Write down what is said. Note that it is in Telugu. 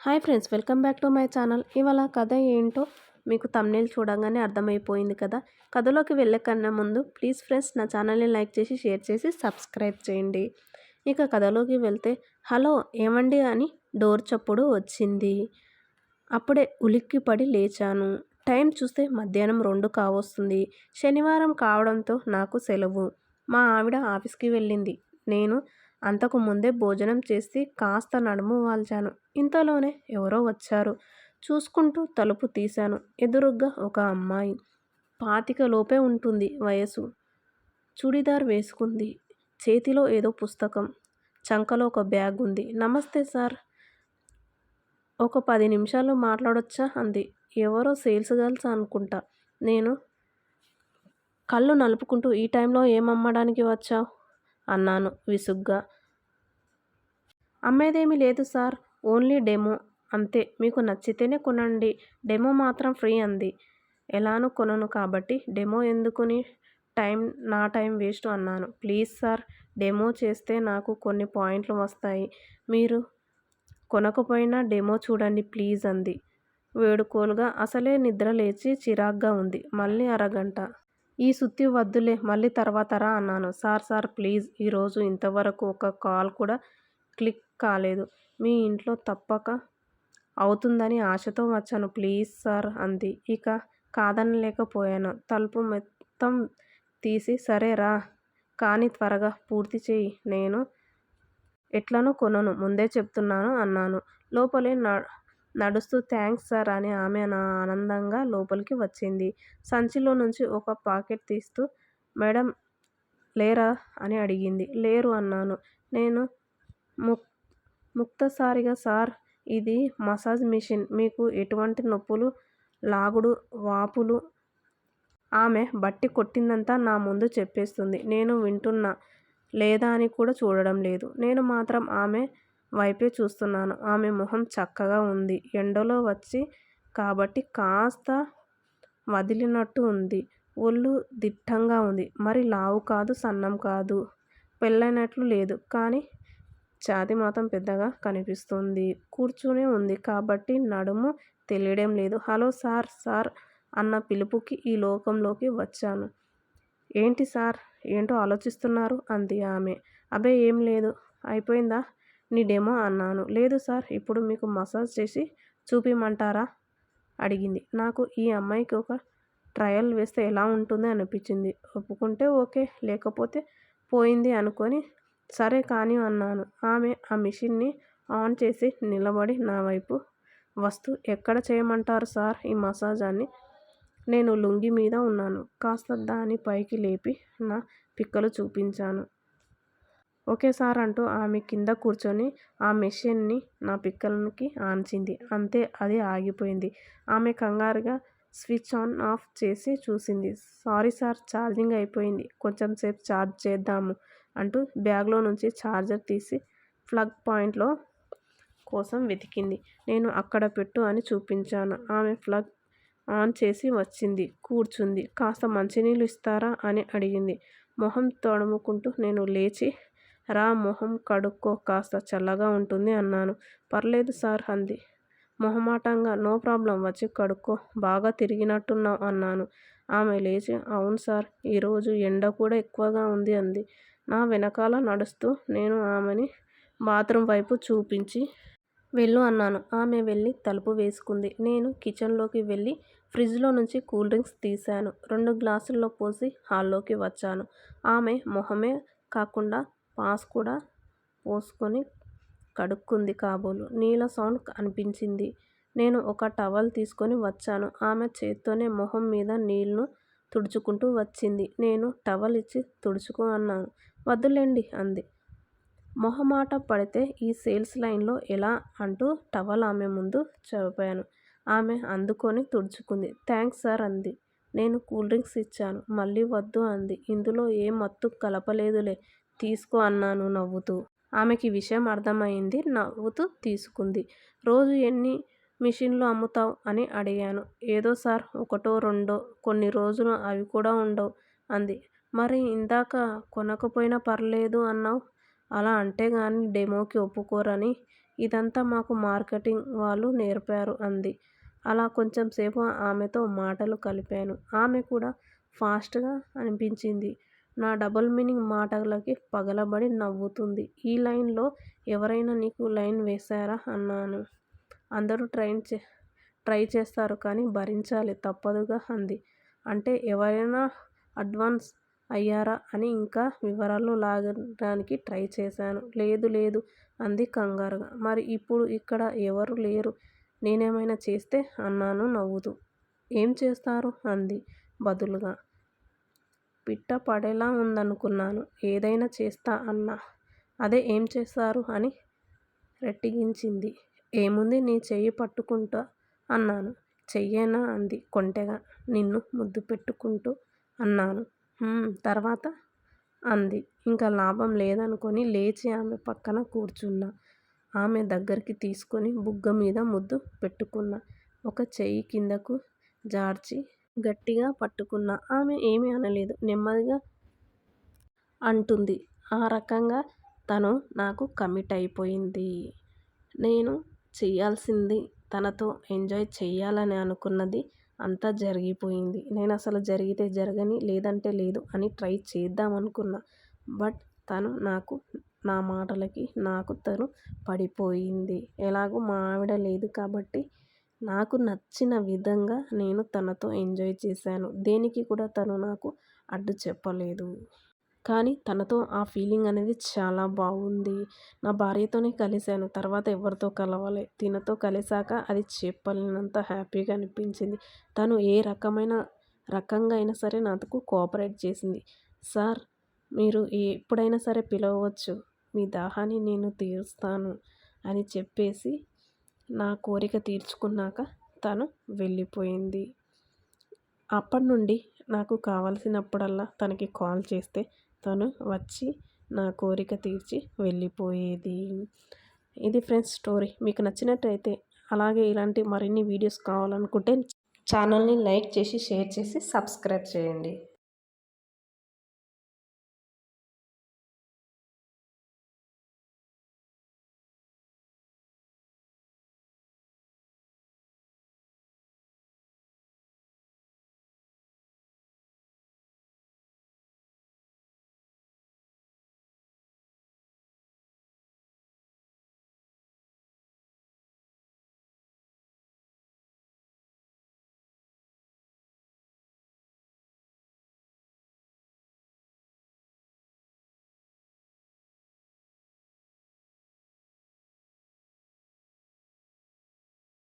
Hi friends welcome back to my channel. ఇవాళ కథ ఏంటో మీకు తమ్నేల్ చూడంగానే అర్థమైపోయింది కదా. కథలోకి వెళ్ళకన్నా ముందు ప్లీజ్ ఫ్రెండ్స్ నా ఛానల్ని లైక్ చేసి షేర్ చేసి సబ్స్క్రైబ్ చేయండి. ఇక కథలోకి వెళ్తే హలో ఏమండి? అని డోర్ చప్పుడు వచ్చింది. అప్పుడే ఉలిక్కి పడి లేచాను. టైం చూస్తే మధ్యాహ్నం రెండు కావస్తుంది. శనివారం కావడంతో నాకు సెలవు. మా ఆవిడ ఆఫీస్కి వెళ్ళింది. నేను అంతకు ముందే భోజనం చేసి కాస్త నడుము వాల్చాను. ఇంతలోనే ఎవరో వచ్చారు. చూసుకుంటూ తలుపు తీశాను. ఎదురుగ్గా ఒక అమ్మాయి. పాతిక లోపే ఉంటుంది వయసు. చుడిదార్ వేసుకుంది. చేతిలో ఏదో పుస్తకం. చంకలో ఒక బ్యాగ్ ఉంది. నమస్తే సార్. ఒక పది నిమిషాలు మాట్లాడొచ్చా అంది. ఎవరో సేల్స్ గర్ల్స్ అనుకుంటా. నేను కళ్ళు నలుపుకుంటూ ఈ టైంలో ఏం అమ్మడానికి వచ్చావు? అన్నాను విసుగ్గా. అమ్మేదేమీ లేదు సార్ ఓన్లీ డెమో. అంతే మీకు నచ్చితేనే కొనండి. డెమో మాత్రం ఫ్రీ అంది. ఎలానూ కొనను కాబట్టి డెమో ఎందుకుని టైం నా టైం వేస్ట్ అన్నాను. ప్లీజ్ సార్ డెమో చేస్తే నాకు కొన్ని పాయింట్లు వస్తాయి. మీరు కొనకపోయినా డెమో చూడండి ప్లీజ్ అంది. వేడుకోలుగా అసలే నిద్ర లేచి చిరాగ్గా ఉంది. మళ్ళీ అరగంట. ఈ సుత్తి వద్దులే మళ్ళీ తర్వాత రా అన్నాను. Sir sir please. ఈరోజు ఇంతవరకు ఒక కాల్ కూడా క్లిక్ కాలేదు. మీ ఇంట్లో తప్పక అవుతుందని ఆశతో వచ్చాను. ప్లీజ్ సార్ అంది. ఇక కాదనలేకపోయాను. తలుపు మొత్తం తీసి సరే రా కానీ త్వరగా పూర్తి చేయి. నేను ఎట్లను కొనను ముందే చెప్తున్నాను అన్నాను. లోపలే నా నడుస్తూ థ్యాంక్స్ సార్ అని ఆమె నా ఆనందంగా లోపలికి వచ్చింది. సంచిలో నుంచి ఒక పాకెట్ తీస్తూ మేడం లేరా? అని అడిగింది. లేరు అన్నాను. నేను ముక్ ముక్తసారిగా సార్ ఇది మసాజ్ మిషన్. మీకు ఎటువంటి నొప్పులు లాగుడు వాపులు ఆమె బట్టి కొట్టిందంతా నా ముందు చెప్పేస్తుంది. నేను వింటున్నా. లేదా అని కూడా చూడడం లేదు. నేను మాత్రం ఆమె వైపే చూస్తున్నాను. ఆమె మొహం చక్కగా ఉంది. ఎండలో వచ్చి కాబట్టి కాస్త వదిలినట్టు ఉంది. ఒళ్ళు దిట్టంగా ఉంది. మరి లావు కాదు సన్నం కాదు. పెళ్ళైనట్లు లేదు. కానీ ఛాతి మాత్రం పెద్దగా కనిపిస్తుంది. కూర్చునే ఉంది. కాబట్టి నడుము తెలియడం లేదు. హలో సార్ సార్ అన్న పిలుపుకి ఈ లోకంలోకి వచ్చాను. ఏంటి సార్? ఏంటో ఆలోచిస్తున్నారు? అంది ఆమె. అబే ఏం లేదు. అయిపోయిందా? నీ డెమో అన్నాను. లేదు సార్ ఇప్పుడు మీకు మసాజ్ చేసి చూపిమంటారా? అడిగింది. నాకు ఈ అమ్మాయికి ఒక ట్రయల్ వేస్తే ఎలా ఉంటుంది అనిపించింది. ఒప్పుకుంటే ఓకే లేకపోతే పోయింది అనుకొని సరే కానీ అన్నాను. ఆమె ఆ మిషన్ని ఆన్ చేసి నిలబడి నా వైపు వస్తూ ఎక్కడ చేయమంటారు సార్ ఈ మసాజ్ అని నేను లుంగి మీద ఉన్నాను. కాస్త దాని పైకి లేపి నా పిక్కలు చూపించాను. ఓకే సార్ అంటూ ఆమె కింద కూర్చొని ఆ మెషిన్ని నా పిక్కలకి ఆన్చింది అంతే అది ఆగిపోయింది. ఆమె కంగారుగా స్విచ్ ఆన్ ఆఫ్ చేసి చూసింది. సారీ సార్ ఛార్జింగ్ అయిపోయింది. కొంచెం సేపు ఛార్జ్ చేద్దాము అంటూ బ్యాగ్లో నుంచి ఛార్జర్ తీసి ప్లగ్ పాయింట్లో కోసం వెతికింది. నేను అక్కడ పెట్టు అని చూపించాను. ఆమె ప్లగ్ ఆన్ చేసి వచ్చింది కూర్చుంది. కాస్త మంచినీళ్ళు ఇస్తారా అని అడిగింది. మొహం తడుముకుంటూ నేను లేచి రా మొహం కడుక్కో కాస్త చల్లగా ఉంటుంది అన్నాను. పర్లేదు సార్ అంది. మొహమాటంగా నో ప్రాబ్లం వచ్చి కడుక్కో బాగా తిరిగినట్టున్నావు అన్నాను. ఆమె లేచి అవును సార్ ఈరోజు ఎండ కూడా ఎక్కువగా ఉంది అంది. నా వెనకాల నడుస్తూ నేను ఆమెని బాత్రూమ్ వైపు చూపించి వెళ్ళు అన్నాను. ఆమె వెళ్ళి తలుపు వేసుకుంది. నేను కిచెన్లోకి వెళ్ళి ఫ్రిడ్జ్లో నుంచి కూల్ డ్రింక్స్ తీశాను. రెండు గ్లాసుల్లో పోసి హాల్లోకి వచ్చాను. ఆమె మొహమే కాకుండా పాస్ కూడా పోసుకొని కడుక్కుంది కాబోలు. నీళ్ళ సౌండ్ అనిపించింది. నేను ఒక టవల్ తీసుకొని వచ్చాను. ఆమె చేత్తోనే మొహం మీద నీళ్ళు తుడుచుకుంటూ వచ్చింది. నేను టవల్ ఇచ్చి తుడుచుకో అన్నాను. వద్దులేండి అంది. మొహమాట పడితే ఈ సేల్స్ లైన్లో ఎలా అంటూ టవల్ ఆమె ముందు చెప్పాను ఆమె అందుకొని తుడుచుకుంది. థ్యాంక్స్ సార్ అంది. నేను కూల్ డ్రింక్స్ ఇచ్చాను. మళ్ళీ వద్దు అంది. ఇందులో ఏ మత్తు కలపలేదులే. తీసుకో అన్నాను నవ్వుతూ. ఆమెకి విషయం అర్థమైంది. నవ్వుతూ తీసుకుంది. రోజు ఎన్ని మిషన్లు అమ్ముతావు? అని అడిగాను. ఏదో సార్ ఒకటో రెండో కొన్ని రోజులు అవి కూడా ఉండవు అంది. మరి ఇందాక కొనకపోయినా పర్లేదు అన్నావు? అలా అంటే కానీ డెమోకి ఒప్పుకోరని. ఇదంతా మాకు మార్కెటింగ్ వాళ్ళు నేర్పారు అంది. అలా కొంచెం సేపు ఆమెతో మాటలు కలిపాను. ఆమె కూడా ఫాస్ట్గా అనిపించింది. నా డబుల్ మీనింగ్ మాటలకి పగలబడి నవ్వుతుంది. ఈ లైన్లో ఎవరైనా నీకు లైన్ వేశారా? అన్నాను. అందరూ ట్రై చేస్తారు కానీ భరించాలి తప్పదుగా అంది. అంటే ఎవరైనా అడ్వాన్స్ అయ్యారా అని ఇంకా వివరాలు లాగడానికి ట్రై చేశాను. లేదు లేదు అంది కంగారుగా. మరి ఇప్పుడు ఇక్కడ ఎవరూ లేరు. నేనేమైనా చేస్తే? అన్నాను నవ్వుతూ. ఏం చేస్తారు? అంది బదులుగా. పిట్ట పడేలా ఉందనుకున్నాను. ఏదైనా చేస్తా అన్నా. అదే ఏం చేస్తారు? అని రెట్టిగించింది. ఏముంది నీ చెయ్యి పట్టుకుంటా అన్నాను. చెయ్యేనా? అంది కొంటెగా. నిన్ను ముద్దు పెట్టుకుంటూ అన్నాను. తర్వాత? అంది. ఇంక లాభం లేదనుకుని లేచి ఆమె పక్కన కూర్చున్నా. ఆమె దగ్గరికి తీసుకుని బుగ్గమీద ముద్దు పెట్టుకున్నా. ఒక చెయ్యి కిందకు జార్చి గట్టిగా పట్టుకున్నా. ఆమె ఏమీ అనలేదు. నెమ్మదిగా అంటుంది. ఆ రకంగా తను నాకు కమిట్ అయిపోయింది. నేను చేయాల్సింది తనతో ఎంజాయ్ చేయాలని అనుకున్నది అంతా జరిగిపోయింది. నేను అసలు జరిగితే జరగని లేదంటే లేదు అని ట్రై చేద్దాం అనుకున్నా బట్ తను నాకు, నా మాటలకి నాకు తను పడిపోయింది. ఎలాగో మా ఆవిడ లేదు కాబట్టి నాకు నచ్చిన విధంగా నేను తనతో ఎంజాయ్ చేశాను. దేనికి కూడా తను నాకు అడ్డు చెప్పలేదు. కానీ తనతో ఆ ఫీలింగ్ అనేది చాలా బాగుంది నా భార్యతోనే కలిశాను. తర్వాత ఎవరితో కలవాలి తినతో కలిశాక అది చెప్పలేనంత హ్యాపీగా అనిపించింది. తను ఏ రకమైన రకంగా అయినా సరే నాకు కోఆపరేట్ చేసింది. సార్ మీరు ఎప్పుడైనా సరే పిలవచ్చు. మీ దాహాన్ని నేను తీరుస్తాను అని చెప్పేసి నా కోరిక తీర్చుకున్నాక తను వెళ్ళిపోయింది. అప్పటి నుండి నాకు కావలసినప్పుడల్లా తనకి కాల్ చేస్తే తను వచ్చి నా కోరిక తీర్చి వెళ్ళిపోయేది. ఇది ఫ్రెండ్స్ స్టోరీ. మీకు నచ్చినట్టయితే అలాగే ఇలాంటి మరిన్ని వీడియోస్ కావాలనుకుంటే ఛానల్ని లైక్ చేసి, షేర్ చేసి, సబ్స్క్రైబ్ చేయండి.